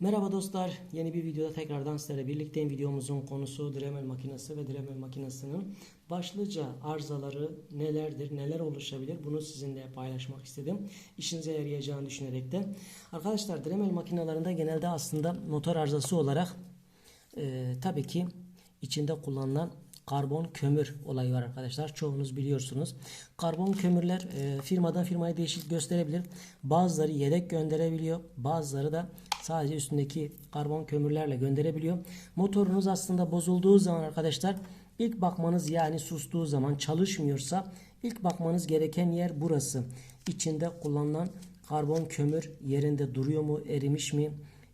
Merhaba dostlar. Yeni bir videoda tekrardan sizlerle birlikteyim. Videomuzun konusu Dremel makinesi ve Dremel makinesinin başlıca arızaları nelerdir, neler oluşabilir bunu sizinle paylaşmak istedim. İşinize yarayacağını düşünerek de. Arkadaşlar Dremel makinelerinde genelde aslında motor arızası olarak e, tabii ki içinde kullanılan karbon kömür olayı var arkadaşlar. Çoğunuz biliyorsunuz. Karbon kömürler e, firmadan firmaya değişik gösterebilir. Bazıları yedek gönderebiliyor. Bazıları da sadece üstündeki karbon kömürlerle gönderebiliyor. Motorunuz aslında bozulduğu zaman arkadaşlar ilk bakmanız yani sustuğu zaman çalışmıyorsa ilk bakmanız gereken yer burası. İçinde kullanılan karbon kömür yerinde duruyor mu, erimiş mi?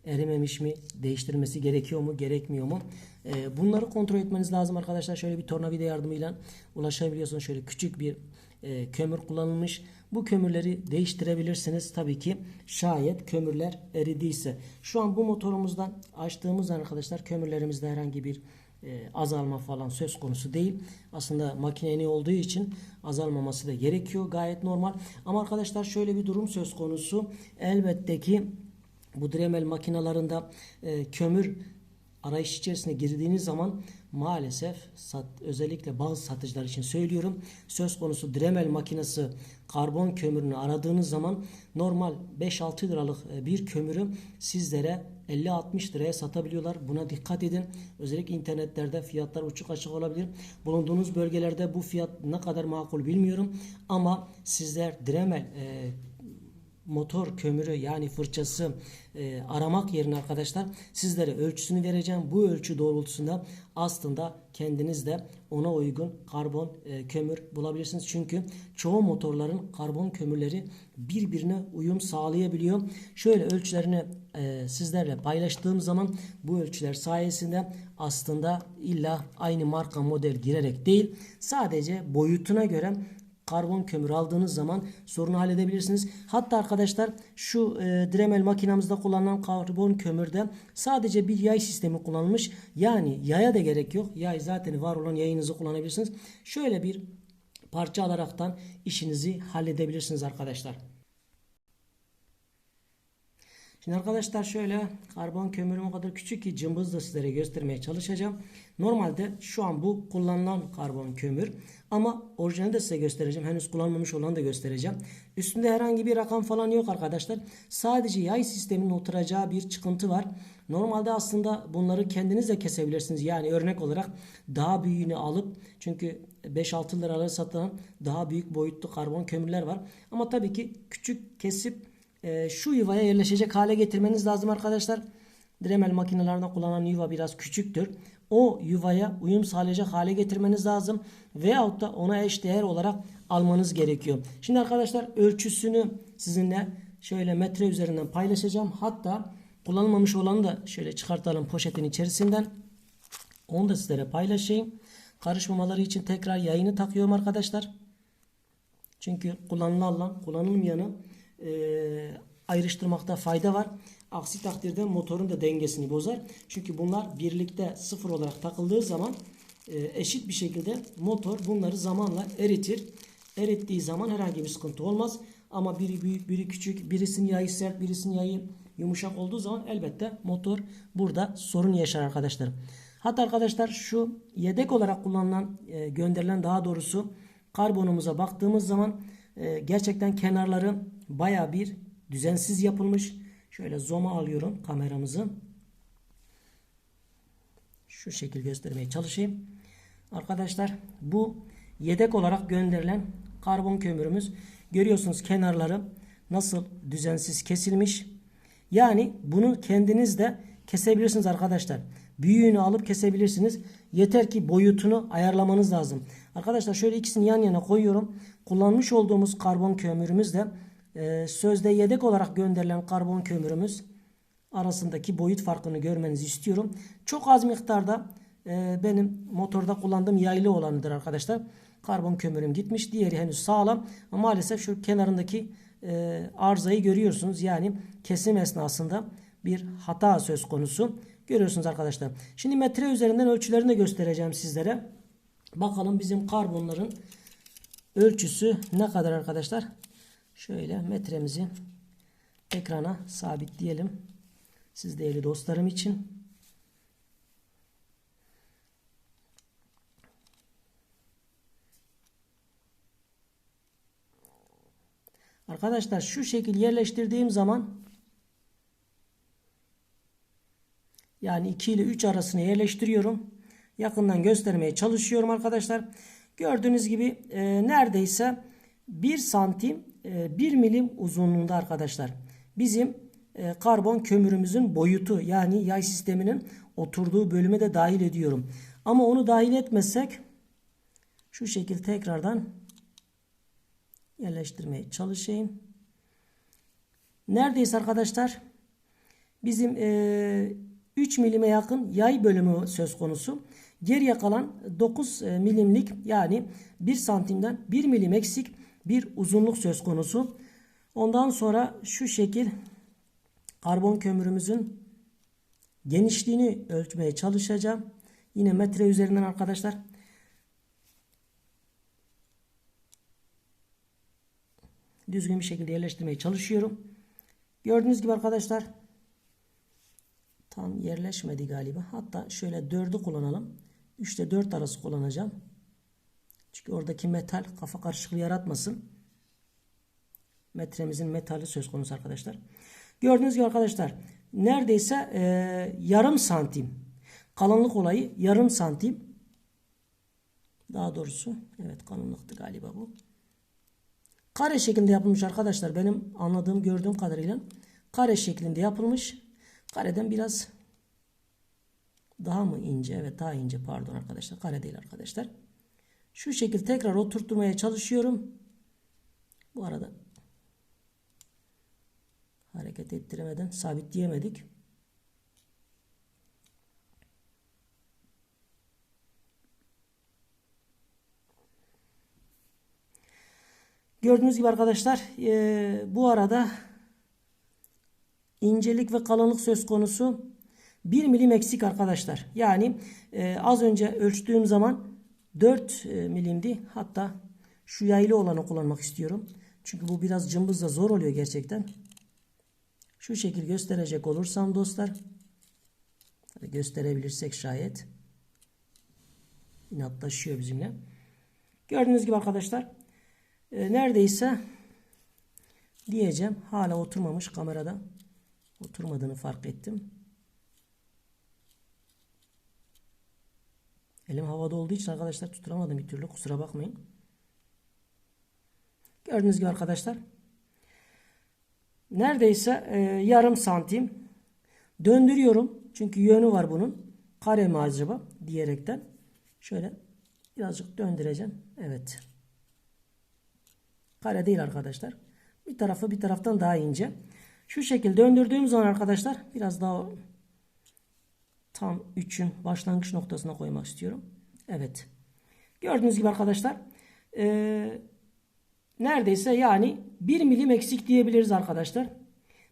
erimemiş mi, değiştirmesi gerekiyor mu, gerekmiyor mu? Ee, bunları kontrol etmeniz lazım arkadaşlar. Şöyle bir tornavida yardımıyla ulaşabiliyorsunuz. Şöyle küçük bir e, kömür kullanılmış. Bu kömürleri değiştirebilirsiniz tabii ki şayet kömürler eridiyse. Şu an bu motorumuzdan açtığımız arkadaşlar kömürlerimizde herhangi bir e, azalma falan söz konusu değil. Aslında makine yeni olduğu için azalmaması da gerekiyor. Gayet normal. Ama arkadaşlar şöyle bir durum söz konusu. Elbette ki bu Dremel makinalarında e, kömür arayış içerisine girdiğiniz zaman maalesef sat, özellikle bazı satıcılar için söylüyorum söz konusu Dremel makinesi karbon kömürünü aradığınız zaman normal 5-6 liralık e, bir kömürü sizlere 50-60 liraya satabiliyorlar. Buna dikkat edin. Özellikle internetlerde fiyatlar uçuk açık olabilir. Bulunduğunuz bölgelerde bu fiyat ne kadar makul bilmiyorum. Ama sizler Dremel e, motor kömürü yani fırçası e, aramak yerine arkadaşlar sizlere ölçüsünü vereceğim. Bu ölçü doğrultusunda aslında kendiniz de ona uygun karbon e, kömür bulabilirsiniz. Çünkü çoğu motorların karbon kömürleri birbirine uyum sağlayabiliyor. Şöyle ölçülerini e, sizlerle paylaştığım zaman bu ölçüler sayesinde aslında illa aynı marka model girerek değil sadece boyutuna göre karbon kömür aldığınız zaman sorunu halledebilirsiniz. Hatta arkadaşlar şu e, Dremel makinamızda kullanılan karbon kömürde sadece bir yay sistemi kullanılmış. Yani yaya da gerek yok. Yay zaten var olan yayınızı kullanabilirsiniz. Şöyle bir parça alaraktan işinizi halledebilirsiniz arkadaşlar. Şimdi arkadaşlar şöyle karbon kömürüm o kadar küçük ki cımbızla sizlere göstermeye çalışacağım. Normalde şu an bu kullanılan karbon kömür ama orijinali de size göstereceğim. Henüz kullanmamış olanı da göstereceğim. Üstünde herhangi bir rakam falan yok arkadaşlar. Sadece yay sisteminin oturacağı bir çıkıntı var. Normalde aslında bunları kendiniz de kesebilirsiniz. Yani örnek olarak daha büyüğünü alıp çünkü 5-6 liralara satılan daha büyük boyutlu karbon kömürler var. Ama tabii ki küçük kesip e, şu yuvaya yerleşecek hale getirmeniz lazım arkadaşlar. Dremel makinelerinde kullanılan yuva biraz küçüktür. O yuvaya uyum sağlayacak hale getirmeniz lazım. Veyahut da ona eşdeğer olarak almanız gerekiyor. Şimdi arkadaşlar ölçüsünü sizinle şöyle metre üzerinden paylaşacağım. Hatta kullanılmamış olanı da şöyle çıkartalım poşetin içerisinden. Onu da sizlere paylaşayım. Karışmamaları için tekrar yayını takıyorum arkadaşlar. Çünkü kullanılan kullanılmayanı e, ayrıştırmakta fayda var. Aksi takdirde motorun da dengesini bozar. Çünkü bunlar birlikte sıfır olarak takıldığı zaman e, eşit bir şekilde motor bunları zamanla eritir. Erittiği zaman herhangi bir sıkıntı olmaz. Ama biri büyük, biri küçük, birisinin yayı sert, birisinin yayı yumuşak olduğu zaman elbette motor burada sorun yaşar arkadaşlar. Hatta arkadaşlar şu yedek olarak kullanılan, e, gönderilen daha doğrusu karbonumuza baktığımız zaman e, gerçekten kenarları baya bir düzensiz yapılmış. Şöyle zoom'a alıyorum kameramızı. Şu şekil göstermeye çalışayım. Arkadaşlar bu yedek olarak gönderilen karbon kömürümüz. Görüyorsunuz kenarları nasıl düzensiz kesilmiş. Yani bunu kendiniz de kesebilirsiniz arkadaşlar. Büyüğünü alıp kesebilirsiniz. Yeter ki boyutunu ayarlamanız lazım. Arkadaşlar şöyle ikisini yan yana koyuyorum. Kullanmış olduğumuz karbon kömürümüz de e, sözde yedek olarak gönderilen karbon kömürümüz arasındaki boyut farkını görmenizi istiyorum. Çok az miktarda e, benim motorda kullandığım yaylı olanıdır arkadaşlar. Karbon kömürüm gitmiş. Diğeri henüz sağlam. Maalesef şu kenarındaki e, arızayı görüyorsunuz. Yani kesim esnasında bir hata söz konusu. Görüyorsunuz arkadaşlar. Şimdi metre üzerinden ölçülerini de göstereceğim sizlere. Bakalım bizim karbonların ölçüsü ne kadar arkadaşlar? Şöyle metremizi ekrana sabitleyelim. Siz değerli dostlarım için. Arkadaşlar şu şekil yerleştirdiğim zaman yani 2 ile 3 arasını yerleştiriyorum. Yakından göstermeye çalışıyorum arkadaşlar. Gördüğünüz gibi e, neredeyse 1 santim e, 1 milim uzunluğunda arkadaşlar. Bizim e, karbon kömürümüzün boyutu yani yay sisteminin oturduğu bölüme de dahil ediyorum. Ama onu dahil etmezsek şu şekil tekrardan yerleştirmeye çalışayım. Neredeyse arkadaşlar bizim e, 3 milime yakın yay bölümü söz konusu. Geriye kalan 9 e, milimlik yani 1 santimden 1 milim eksik bir uzunluk söz konusu. Ondan sonra şu şekil karbon kömürümüzün genişliğini ölçmeye çalışacağım. Yine metre üzerinden arkadaşlar. Düzgün bir şekilde yerleştirmeye çalışıyorum. Gördüğünüz gibi arkadaşlar tam yerleşmedi galiba. Hatta şöyle 4'ü kullanalım. 3 ile 4 arası kullanacağım. Çünkü oradaki metal kafa karışıklığı yaratmasın. Metremizin metali söz konusu arkadaşlar. Gördüğünüz gibi arkadaşlar neredeyse e, yarım santim kalınlık olayı yarım santim daha doğrusu evet kalınlıktı galiba bu. Kare şeklinde yapılmış arkadaşlar. Benim anladığım gördüğüm kadarıyla kare şeklinde yapılmış. Kareden biraz daha mı ince? Evet daha ince pardon arkadaşlar. Kare değil arkadaşlar. Şu şekilde tekrar oturtmaya çalışıyorum. Bu arada hareket ettiremeden sabitleyemedik. Gördüğünüz gibi arkadaşlar e, bu arada incelik ve kalınlık söz konusu 1 milim eksik arkadaşlar. Yani e, az önce ölçtüğüm zaman 4 e, milimdi. Hatta şu yaylı olanı kullanmak istiyorum. Çünkü bu biraz cımbızla zor oluyor gerçekten. Şu şekil gösterecek olursam dostlar. Gösterebilirsek şayet. İnatlaşıyor bizimle. Gördüğünüz gibi arkadaşlar e, neredeyse diyeceğim hala oturmamış kamerada oturmadığını fark ettim. Elim havada olduğu için arkadaşlar tutturamadım bir türlü kusura bakmayın. Gördüğünüz gibi arkadaşlar neredeyse e, yarım santim döndürüyorum. Çünkü yönü var bunun. Kare mi acaba diyerekten şöyle birazcık döndüreceğim. Evet. Kare değil arkadaşlar. Bir tarafı bir taraftan daha ince. Şu şekilde döndürdüğüm zaman arkadaşlar biraz daha tam 3'ün başlangıç noktasına koymak istiyorum. Evet. Gördüğünüz gibi arkadaşlar ee, neredeyse yani 1 milim eksik diyebiliriz arkadaşlar.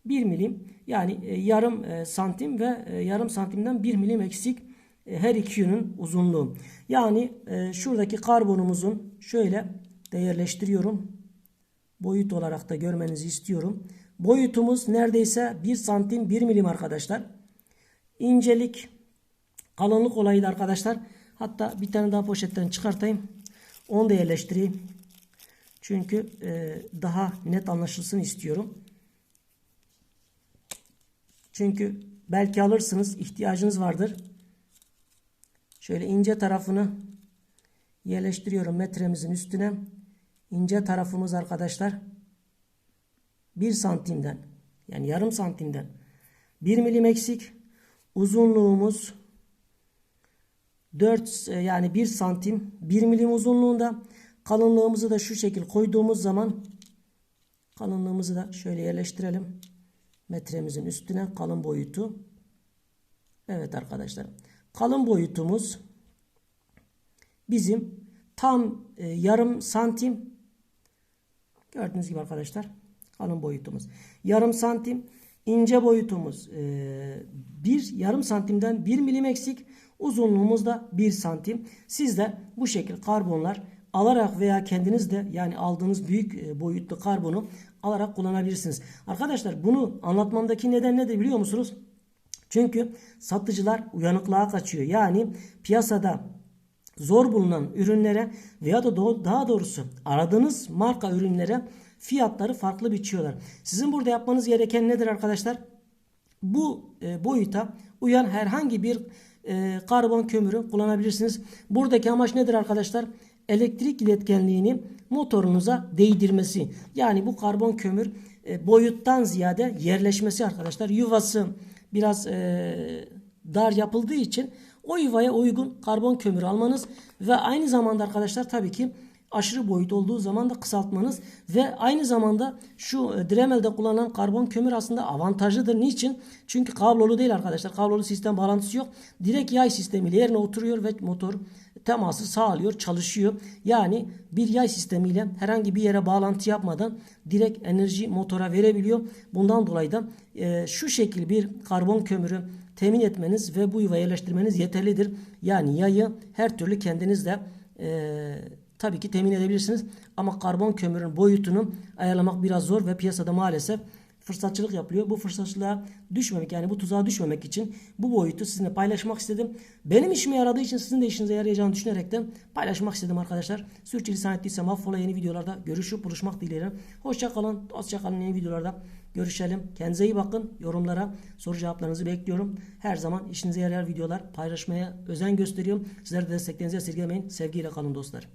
1 milim yani e, yarım e, santim ve e, yarım santimden 1 milim eksik her iki yönün uzunluğu. Yani şuradaki karbonumuzun şöyle değerleştiriyorum boyut olarak da görmenizi istiyorum. Boyutumuz neredeyse 1 santim 1 milim arkadaşlar. İncelik kalınlık olayı da arkadaşlar. Hatta bir tane daha poşetten çıkartayım. Onu da yerleştireyim. Çünkü e, daha net anlaşılsın istiyorum. Çünkü belki alırsınız ihtiyacınız vardır. Şöyle ince tarafını yerleştiriyorum metremizin üstüne ince tarafımız arkadaşlar 1 santimden yani yarım santimden. 1 milim eksik. Uzunluğumuz 4 e, yani 1 santim. 1 milim uzunluğunda. Kalınlığımızı da şu şekil koyduğumuz zaman kalınlığımızı da şöyle yerleştirelim. Metremizin üstüne kalın boyutu. Evet arkadaşlar. Kalın boyutumuz bizim tam e, yarım santim. Gördüğünüz gibi arkadaşlar kalın boyutumuz. Yarım santim ince boyutumuz e, bir yarım santimden bir milim eksik. Uzunluğumuz da bir santim. Siz de bu şekil karbonlar alarak veya kendiniz de yani aldığınız büyük e, boyutlu karbonu alarak kullanabilirsiniz. Arkadaşlar bunu anlatmamdaki neden nedir biliyor musunuz? Çünkü satıcılar uyanıklığa kaçıyor. Yani piyasada zor bulunan ürünlere veya da daha doğrusu aradığınız marka ürünlere fiyatları farklı biçiyorlar. Sizin burada yapmanız gereken nedir arkadaşlar? Bu e, boyuta uyan herhangi bir e, karbon kömürü kullanabilirsiniz. Buradaki amaç nedir arkadaşlar? Elektrik iletkenliğini motorunuza değdirmesi. Yani bu karbon kömür e, boyuttan ziyade yerleşmesi arkadaşlar. Yuvası biraz dar yapıldığı için o yuvaya uygun karbon kömürü almanız ve aynı zamanda arkadaşlar tabii ki aşırı boyut olduğu zaman da kısaltmanız ve aynı zamanda şu e, Dremel'de kullanılan karbon kömür aslında avantajlıdır. Niçin? Çünkü kablolu değil arkadaşlar. Kablolu sistem bağlantısı yok. Direkt yay sistemiyle yerine oturuyor ve motor teması sağlıyor, çalışıyor. Yani bir yay sistemiyle herhangi bir yere bağlantı yapmadan direkt enerji motora verebiliyor. Bundan dolayı da e, şu şekil bir karbon kömürü temin etmeniz ve bu yuva yerleştirmeniz yeterlidir. Yani yayı her türlü kendiniz de e, tabii ki temin edebilirsiniz. Ama karbon kömürün boyutunu ayarlamak biraz zor ve piyasada maalesef fırsatçılık yapılıyor. Bu fırsatçılığa düşmemek yani bu tuzağa düşmemek için bu boyutu sizinle paylaşmak istedim. Benim işime yaradığı için sizin de işinize yarayacağını düşünerekten paylaşmak istedim arkadaşlar. Sürçülisan ettiysem affola yeni videolarda görüşüp buluşmak dileğiyle. Hoşça kalın, hoşça kalın yeni videolarda görüşelim. Kendinize iyi bakın. Yorumlara soru cevaplarınızı bekliyorum. Her zaman işinize yarayan videolar paylaşmaya özen gösteriyorum. Sizler de desteklerinizi esirgemeyin. Sevgiyle kalın dostlar.